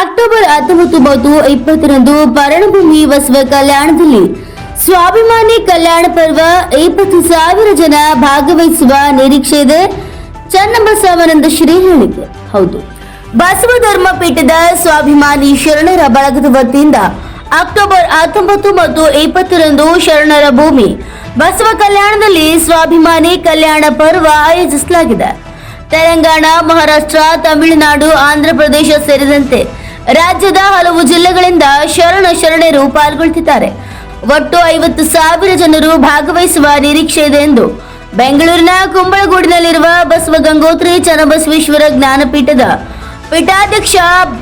October ಹತ್ತೊಂಬತ್ತು ಮತ್ತು ಇಪ್ಪತ್ತರಂದು ಪರಣಭೂಮಿ ಬಸವ ಕಲ್ಯಾಣದಲ್ಲಿ. ಸ್ವಾಭಿಮಾನಿ ಕಲ್ಯಾಣ ಪರ್ವ ಇಪ್ಪತ್ತು ಸಾವಿರ ಜನ ಭಾಗವಹಿಸುವ ನಿರೀಕ್ಷೆ ಇದೆ. ಚನ್ನಬಸವಾನಂದ ಶ್ರೀ ಹೇಳಿದೆ ಹೌದು. ಬಸವ ಧರ್ಮ ಪೀಠದ ಸ್ವಾಭಿಮಾನಿ ಶರಣರ ಬಳಗದ ವತಿಯಿಂದ ಅಕ್ಟೋಬರ್ ಹತ್ತೊಂಬತ್ತು ಮತ್ತು ಇಪ್ಪತ್ತರಂದು ಶರಣರ ಭೂಮಿ. ಬಸವ ಕಲ್ಯಾಣದಲ್ಲಿ ಸ್ವಾಭಿಮಾನಿ ಕಲ್ಯಾಣ ಪರ್ವ ಆಯೋಜಿಸಲಾಗಿದೆ. ತೆಲಂಗಾಣ, ಮಹಾರಾಷ್ಟ್ರ, ತಮಿಳುನಾಡು ಆಂಧ್ರಪ್ರದೇಶ ಸೇರಿದಂತೆ ರಾಜ್ಯದ ಹಲವು ಜಿಲ್ಲೆಗಳಿಂದ ಶರಣ ಶರಣರು ಪಾಲ್ಗೊಳ್ತಿದ್ದಾರೆ. ಒಟ್ಟು ಐವತ್ತು ಸಾವಿರ ಜನರು ಭಾಗವಹಿಸುವ ನಿರೀಕ್ಷೆ ಇದೆ ಎಂದು ಬೆಂಗಳೂರಿನ ಕುಂಬಳಗೂಡಿನಲ್ಲಿರುವ ಬಸವ ಗಂಗೋತ್ರಿ ಚನ್ನಬಸವೇಶ್ವರ ಜ್ಞಾನಪೀಠದ ಪೀಠಾಧ್ಯಕ್ಷ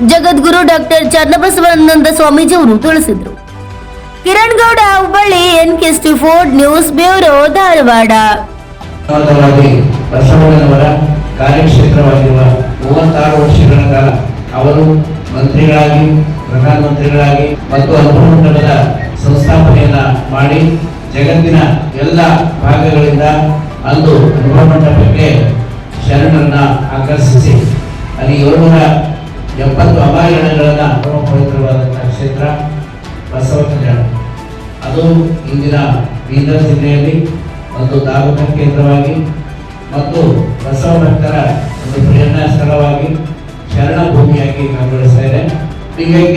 ಜಗದ್ಗುರು ಡಾಕ್ಟರ್ ಚನ್ನಬಸವಾನಂದ ಸ್ವಾಮೀಜಿ ಅವರು ತಿಳಿಸಿದರು. Kiran Gowda Hubballi N K Ford news bureau, Dharwad. ಕಾರ್ಯಕ್ಷೇತ್ರವಾಗಿರುವ ಮೂವತ್ತಾರು ವರ್ಷಗಳ ಅವರು ಮಂತ್ರಿಗಳಾಗಿ, ಪ್ರಧಾನಮಂತ್ರಿಗಳಾಗಿ ಮತ್ತು ಅನುಭವಮಂಡಲದ ಸಂಸ್ಥಾಪನೆಯನ್ನ ಮಾಡಿ ಜಗತ್ತಿನ ಎಲ್ಲ ಭಾಗಗಳಿಂದ ಅಂದು ಅನುಭವಮಂಟಪಕ್ಕೆ ಶರಣರನ್ನ ಆಕರ್ಷಿಸಿ. ಅಲ್ಲಿ ಏಳ್ನೂರ ಎಪ್ಪತ್ತು ಅಭಯಾರಣ್ಯಗಳನ್ನ ಪವಿತ್ರವಾದಂತಹ ಕ್ಷೇತ್ರ ಬಸವ ಕಲ್ಯಾಣ. ಅದು ಇಂದಿನ ಬೀದರ್ ಜಿಲ್ಲೆಯಲ್ಲಿ ಒಂದು ಧಾರ್ಮಿಕ ಕೇಂದ್ರವಾಗಿ ಮತ್ತು ಬಸವ ಭಕ್ತರ ಒಂದು ಪ್ರೇರಣಾ ಸ್ಥಳವಾಗಿ ಶರಣ ಭೂಮಿಯಾಗಿ ಕಂಗೊಳಿಸ್ತಾ ಇದೆ ಹೀಗಾಗಿ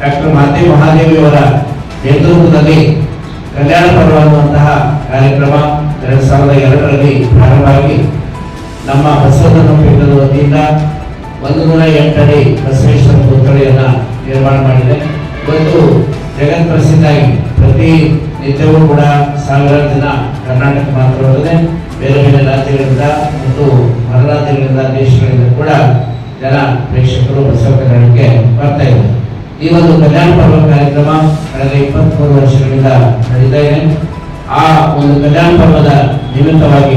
ಡಾಕ್ಟರ್ ಮಾತೆ ಮಹಾದೇವಿಯವರ ನೇತೃತ್ವದಲ್ಲಿ ಕಲ್ಯಾಣ ಪರ್ವ ಅನ್ನುವಂತಹ ಕಾರ್ಯಕ್ರಮ ಎರಡು ಸಾವಿರದ ಎರಡರಲ್ಲಿ ಪ್ರಾರಂಭವಾಗಿ ನಮ್ಮ ಬಸವನ ಪೀಠದ ವತಿಯಿಂದ ಒಂದು ನೂರ ಎಂಟಡಿ ಬಸವೇಶ್ವರ ಪುತ್ಥಳಿಯನ್ನು ನಿರ್ಮಾಣ ಮಾಡಿದೆ. ಇವತ್ತು ಜಗತ್ ಪ್ರಸಿದ್ಧಾಗಿ ಪ್ರತಿ ನಿತ್ಯವೂ ಕೂಡ ಸಾವಿರಾರು ಜನ ಕರ್ನಾಟಕ ಮಾತ್ರವಲ್ಲದೆ ಬೇರೆ ಬೇರೆ ರಾಜ್ಯಗಳಿಂದ ಮತ್ತು ಹೊರ ರಾಜ್ಯಗಳಿಂದ ದೇಶಗಳಿಂದ ಕೂಡ ಜನ ಪ್ರೇಕ್ಷಕರು ಬಸವ ಕಲ್ಯಾಣಕ್ಕೆ ಬರ್ತಾ ಇದ್ದಾರೆ ಈ ಒಂದು ಕಲ್ಯಾಣ ಪರ್ವ ಕಾರ್ಯಕ್ರಮ ಕಳೆದ ಇಪ್ಪತ್ಮೂರು ವರ್ಷಗಳಿಂದ ನಡೀತಾ ಇದೆ. ಆ ಒಂದು ಕಲ್ಯಾಣ ಪರ್ವದ ನಿಮಿತ್ತವಾಗಿ